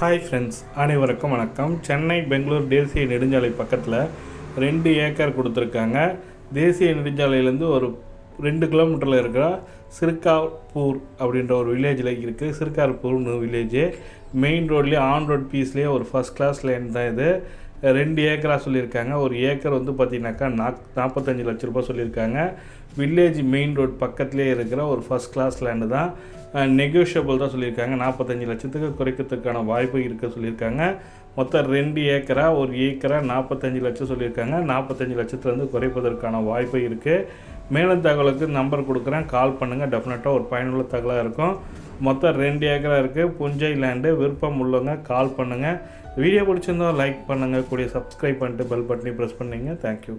Hi friends அனைவருக்கும் வணக்கம். சென்னை பெங்களூர் தேசிய நெடுஞ்சாலை பக்கத்தில் ரெண்டு ஏக்கர் கொடுத்துருக்காங்க. தேசிய நெடுஞ்சாலையிலேருந்து ஒரு ரெண்டு கிலோமீட்டரில் இருக்கிற சிறுக்காப்பூர் அப்படின்ற ஒரு வில்லேஜில் இருக்குது சிறுக்கார்பூர்னு வில்லேஜு மெயின் ரோட்லேயே ஆன் ரோட் பீஸ்லேயே ஒரு ஃபஸ்ட் கிளாஸ் லேன் தான் இது. ரெண்டு ஏக்கராக சொல்லியிருக்காங்க. ஒரு ஏக்கர் வந்து பார்த்தீங்கன்னாக்கா நாக் நாற்பத்தஞ்சு லட்ச ரூபா சொல்லியிருக்காங்க. வில்லேஜ் மெயின் ரோட் பக்கத்துலேயே இருக்கிற ஒரு ஃபஸ்ட் கிளாஸ் லேண்டு தான் நெகோஷியபிள் தான் சொல்லியிருக்காங்க. நாற்பத்தஞ்சு லட்சத்துக்கு குறைக்கிறதுக்கான வாய்ப்பு இருக்க சொல்லியிருக்காங்க. மொத்தம் ரெண்டு ஏக்கரா ஒரு ஏக்கரா நாற்பத்தஞ்சு லட்சம் சொல்லியிருக்காங்க. நாற்பத்தஞ்சு லட்சத்துலேருந்து குறைப்பதற்கான வாய்ப்பு இருக்குது மேலும் தகவலுக்கு நம்பர் கொடுக்குறேன். கால் பண்ணுங்கள் டெஃபினட்டாக ஒரு பயனுள்ள தகவலாக இருக்கும். மொத்தம் ரெண்டு ஏக்கரா இருக்குது புஞ்சை லேண்டு விருப்பம் உள்ளவங்க கால் பண்ணுங்கள் வீடியோ பிடிச்சிருந்தா லைக் பண்ணுங்கள் கூடிய சப்ஸ்கிரைப் பண்ணிட்டு பெல் பட்டனையும் ப்ரெஸ் பண்ணிங்க. தேங்க்யூ